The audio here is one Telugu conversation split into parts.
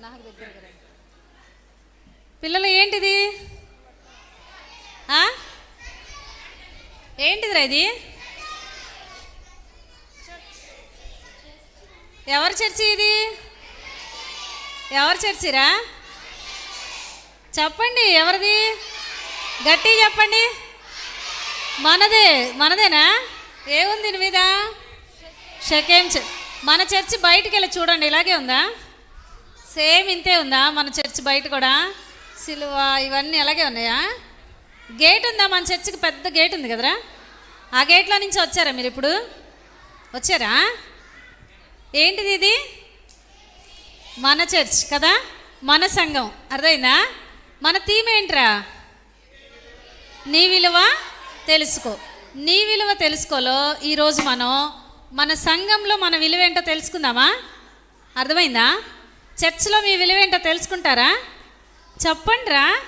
నాకు దగ్గర పిల్లలు ఏంటిది? ఏంటిదిరా ఇది? ఎవరి చర్చి ఇది? ఎవరి చర్చిరా? చెప్పండి ఎవరిది? గట్టి చెప్పండి. మనదే మనదేనా? ఏముంది దీని మీద? షకేం చ- మన చర్చి బయటికి వెళ్ళి చూడండి ఇలాగే ఉందా? సేమ్ ఇంతే ఉందా మన చర్చి బయట కూడా? సిలువ ఇవన్నీ అలాగే ఉన్నాయా? గేట్ ఉందా? మన చర్చికి పెద్ద గేట్ ఉంది కదరా? ఆ గేట్లో నుంచి వచ్చారా మీరు ఇప్పుడు? వచ్చారా? ఏంటిది ఇది? మన చర్చ్ కదా? మన సంఘం. అర్థమైందా? మన థీమ్ ఏంట్రా? నీ విలువ తెలుసుకో. నీ విలువ తెలుసుకోలో ఈరోజు మనం మన సంఘంలో మన విలువ ఏంటో తెలుసుకుందామా? అర్థమైందా? చర్చ్లో మీ విలువ ఏంటో తెలుసుకుంటారా? చెప్పండి రా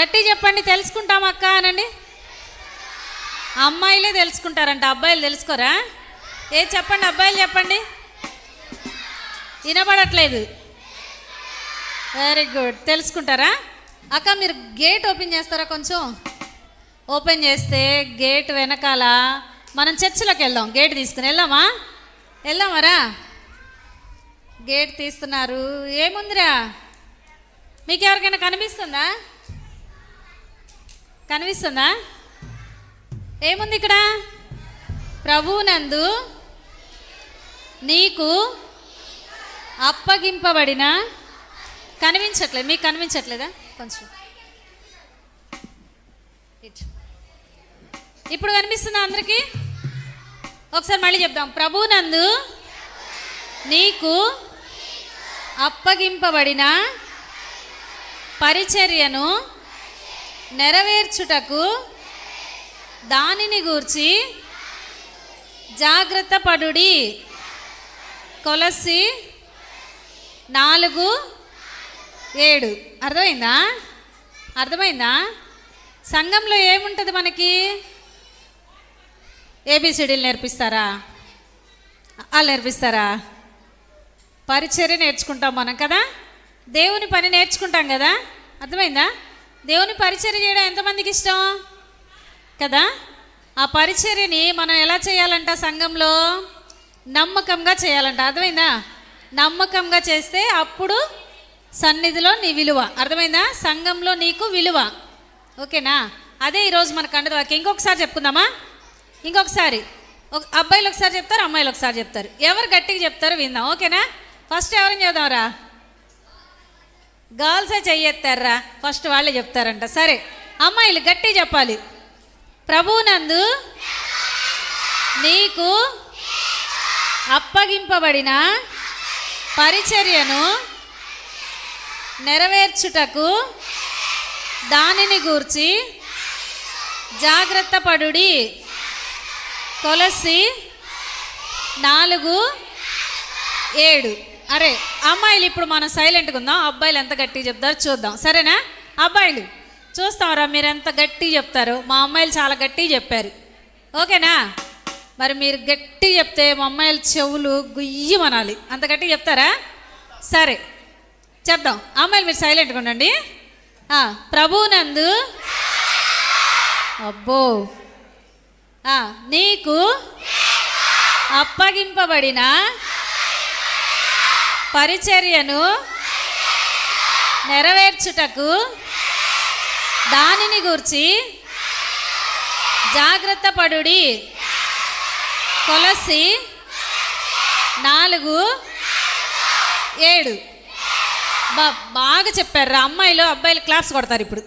గట్టి చెప్పండి తెలుసుకుంటాం అక్క అనండి. అమ్మాయిలే తెలుసుకుంటారంట అబ్బాయిలు తెలుసుకోరా? ఏ చెప్పండి అబ్బాయిలు చెప్పండి. వినపడట్లేదు వెరీ గుడ్ తెలుసుకుంటారా? అక్క మీరు గేట్ ఓపెన్ చేస్తారా కొంచెం? ఓపెన్ చేస్తే గేట్ వెనకాల మనం చర్చిలోకి వెళ్దాం. గేట్ తీసుకుని వెళ్దామా? వెళ్దామరా? గేట్ తీస్తున్నారు. ఏముందిరా? మీకు ఎవరికైనా కనిపిస్తుందా? కనిపిస్తుందా? ఏముంది ఇక్కడ? ప్రభువునందు నీకు అప్పగింపబడిన కనిపించట్లేదు. మీకు కనిపించట్లేదా? కొంచెం. ఇప్పుడు కనిపిస్తుందా అందరికీ? ఒకసారి మళ్ళీ చెప్దాం. ప్రభునందు నీకు అప్పగింపబడిన పరిచర్యను నెరవేర్చుటకు దానిని గూర్చి జాగ్రత్త పడుడి. కొలసి నాలుగు ఏడు. అర్థమైందా? అర్థమైందా? సంఘంలో ఏముంటుంది మనకి? ఏబిసిడీలు నేర్పిస్తారా? వాళ్ళు నేర్పిస్తారా? పరిచర్య నేర్చుకుంటాం మనం కదా? దేవుని పని నేర్చుకుంటాం కదా? అర్థమైందా? దేవుని పరిచర్య చేయడం ఎంతమందికి ఇష్టం? కదా? ఆ పరిచర్యని మనం ఎలా చేయాలంట సంఘంలో? నమ్మకంగా చేయాలంట. అర్థమైందా? నమ్మకంగా చేస్తే అప్పుడు సన్నిధిలో నీ విలువ. అర్థమైందా? సంఘంలో నీకు విలువ. ఓకేనా? అదే ఈరోజు మన కండద ఇంకొకసారి చెప్పుకుందామా? ఇంకొకసారి ఒక అబ్బాయిలు ఒకసారి చెప్తారు అమ్మాయిలు ఒకసారి చెప్తారు. ఎవరు గట్టిగా చెప్తారో విందాం ఓకేనా? ఫస్ట్ ఎవరిని చెప్దాంరా గర్ల్సే చెయ్యెత్తారా? ఫస్ట్ వాళ్ళే చెప్తారంట. సరే అమ్మాయిలు గట్టిగా చెప్పాలి. ప్రభువునందు నీకు అప్పగింపబడిన పరిచర్యను నెరవేర్చుటకు దానిని గూర్చి జాగ్రత్త పడుడి తులసి నాలుగు ఏడు. అరే అమ్మాయిలు ఇప్పుడు మనం సైలెంట్గా ఉందాం. అబ్బాయిలు ఎంత గట్టిగా చెప్తారో చూద్దాం. సరేనా? అబ్బాయిలు చూస్తాంరా మీరు ఎంత గట్టిగా చెప్తారు? మా అమ్మాయిలు చాలా గట్టిగా చెప్పారు. ఓకేనా? మరి మీరు గట్టి చెప్తే మా అమ్మాయిల చెవులు గుయ్యి మనాలి. అంత గట్టిగా చెప్తారా? సరే చెప్దాం. అమ్మాయిలు మీరు సైలెంట్గా ఉండండి. ప్రభునందు. అబ్బో. నీకు అప్పగింపబడిన పరిచర్యను నెరవేర్చుటకు దానిని గూర్చి జాగ్రత్త పడుడి. కొలసి నాలుగు ఏడు. బా బాగా చెప్పారు అమ్మాయిలు అబ్బాయిలు క్లాప్స్ కొడతారు ఇప్పుడు.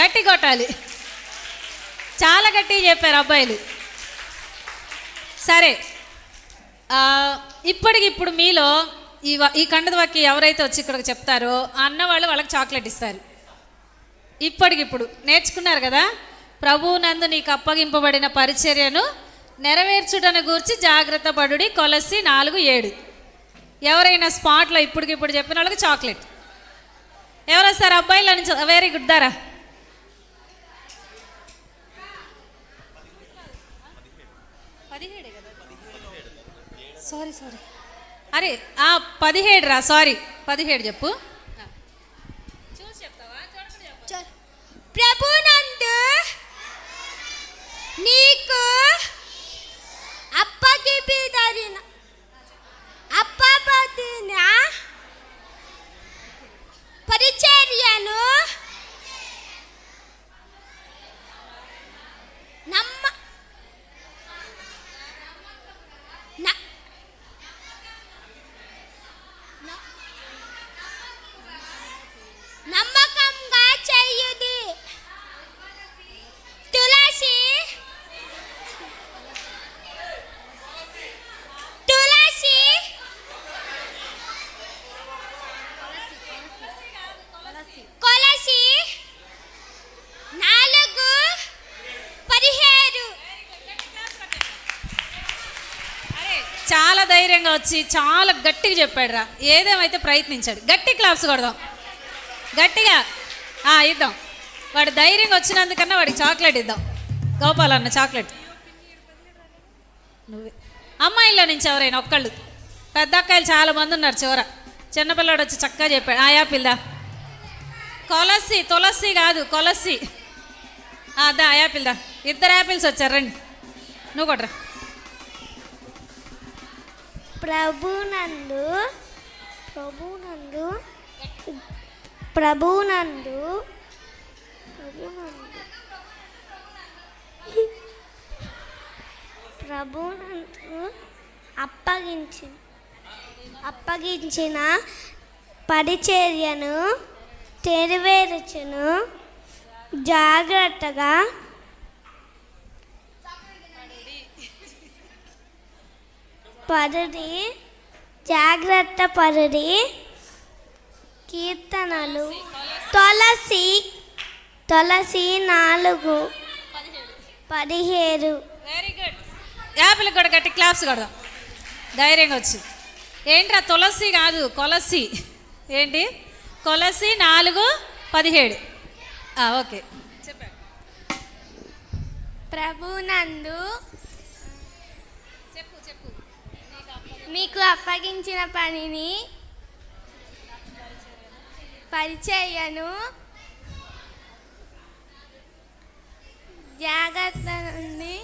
గట్టి కొట్టాలి చాలా గట్టిగా చెప్పారు అబ్బాయిలు. సరే ఇప్పటికిప్పుడు మీలో ఈ వ- ఈ కండద ఎవరైతే వచ్చి ఇక్కడికి చెప్తారో అన్న అన్నవాళ్ళు వాళ్ళకి చాక్లెట్ ఇస్తారు. ఇప్పటికిప్పుడు నేర్చుకున్నారు కదా ప్రభువు నందు నీకు అప్పగింపబడిన పరిచర్యను నెరవేర్చుటను గూర్చి జాగ్రత్త పడుడి కొలసి నాలుగు ఏడు. ఎవరైనా స్పాట్లో ఇప్పటికిప్పుడు చెప్పిన వాళ్ళకి చాక్లెట్. ఎవరు వస్తారు అబ్బాయిలు అని వెరీ గుడ్ దారా. పదిహేడే కదా? సారీ సారీ అరే ఆ పదిహేడు రా సారీ పదిహేడు చెప్పు. చూసి చెప్తావా? చెప్పు. ప్రభునందు నీకు అప్పగిపిదరిన అప్పబదిన పరిచర్యను నమ్మ న- న- నమ్మకంగా చెయ్యుది తులసి తులసి కొలసి నాలుగు పదిహేడు అరే చాలా ధైర్యంగా వచ్చి చాలా గట్టిగా చెప్పాడు రా ఏదేమైతే ప్రయత్నించాడు. గట్టి క్లాప్స్ కొడదాం. గట్టిగా. ఇద్దాం. వాడు ధైర్యంగా వచ్చినందుకన్నా వాడికి చాక్లెట్ ఇద్దాం. గోపాల్ అన్న చాక్లెట్ నువ్వే. అమ్మాయిల నుంచి ఎవరైనా ఒక్కళ్ళు. పెద్ద అక్కాయిలు చాలా మంది ఉన్నారు చివర. చిన్నపిల్లాడు వచ్చి చక్కగా చెప్పాడు. ఆ యాపిల్దా కొలసి తులసి కాదు కొలసి. ఆ, యాపిల్దా ఇద్దరు యాపిల్స్ వచ్చారు. రండి. నువ్వు కొట్రా ప్రభునందు ప్రభునందు ప్రభునందు ప్రభునందు ప్రభునందు అప్పగించి అప్పగించిన పరిచర్యను నెరవేర్చును. జాగ్రత్తగా పరుడి జాగ్రత్త పరుడి కీర్తనలు. తులసి తులసి నాలుగు. పదిహేడు. వెరీ గుడ్ యాపిల్ కూడా గట్టి క్లాప్స్ కొడదాం. ధైర్యంగా వచ్చి. ఏంట్రా తులసి కాదు కొలసి. ఏంటి? కొలసి నాలుగు పదిహేడు. ఓకే. చెప్పాడు. ప్రభునందు అప్పగించిన పనిని పరిచయను జాగ్రత్త నుండి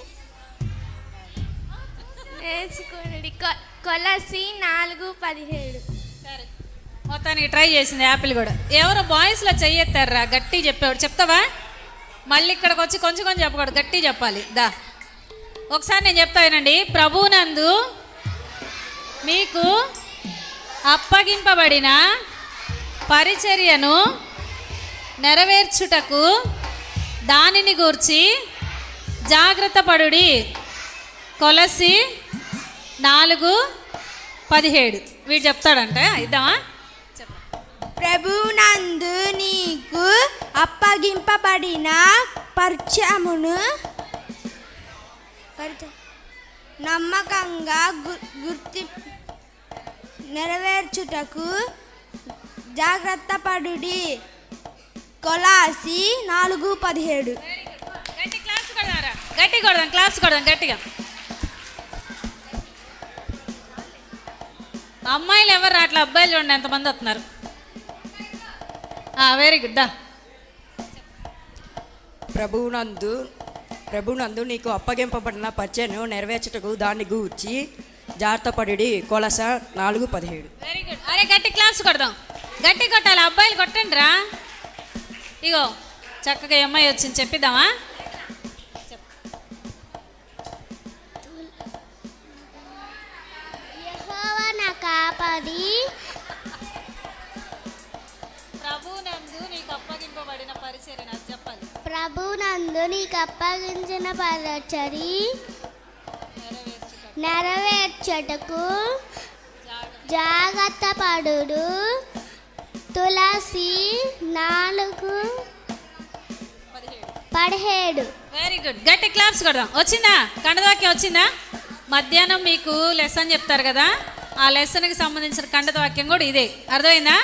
నేర్చుకుని కొలసి నాలుగు పదిహేడు. సరే. మొత్తానికి ట్రై చేసింది యాపిల్ కూడా. ఎవరో బాయ్స్లో చెయ్యెత్తారా గట్టి చెప్పేవాడు. చెప్తావా? మళ్ళీ ఇక్కడికి వచ్చి కొంచెం కొంచెం చెప్పకూడదు. గట్టి చెప్పాలి. దా. ఒకసారి నేను చెప్తానండి ప్రభునందు మీకు అప్పగింపబడిన పరిచర్యను నెరవేర్చుటకు దానిని గూర్చి జాగ్రత్త పడుడి. కొలసి నాలుగు పదిహేడు. వీడు చెప్తాడంట ఇద్దామా ప్రభునందు నీకు అప్పగింపబడిన పరిచయమును పరిచయం నమ్మకంగా గు- గుర్తి నెరవేర్చుటకు జాగ్రత్త పడుడి. కొలాసి నాలుగు పదిహేడు. గట్టి గట్టి కొడదాం క్లాప్స్ కొడదాం గట్టిగా. అమ్మాయిలు ఎవరు అట్లా అబ్బాయిలు చూడండి ఎంతమంది వస్తున్నారు. వెరీ గుడ్ దా. ప్రభువునందు ప్రభునందు నీకు అప్పగింపబడిన పచ్చను నెరవేర్చుటకు దాన్ని గూర్చి జాగ్రత్తపడి కొలస నాలుగు పదిహేడు. వెరీ గుడ్ అరే గట్టి క్లాప్స్ కొడదాం. గట్టి కొట్టాలి. అబ్బాయిలు కొట్టండి రా ఇగో చక్కగా అమ్మాయి వచ్చింది. చెప్పిద్దామా? ప్రభు నందు నీకు అప్పగింపబడిన పరిచర్య నాకు చెప్పాలి. ప్రభునందు నీకు అప్పగించిన పరిచరి నెరవేర్చటకు జాగ్రత్త పడుడు. తులసి నాలుగు పదిహేడు. వెరీ గుడ్ గట్టి క్లాప్స్ కొడదాం. వచ్చిందా? కండదవాక్యం వచ్చిందా? మధ్యాహ్నం మీకు లెసన్ చెప్తారు కదా? ఆ లెసన్కి సంబంధించిన కండదవాక్యం కూడా ఇదే. అర్థమైందా?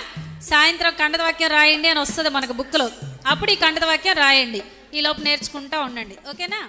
సాయంత్రం కండదవాక్యం రాయండి అని వస్తుంది మనకు బుక్లో అప్పుడు ఈ కండదవాక్యం రాయండి. ఈ లోపు నేర్చుకుంటా ఉండండి. ఓకేనా?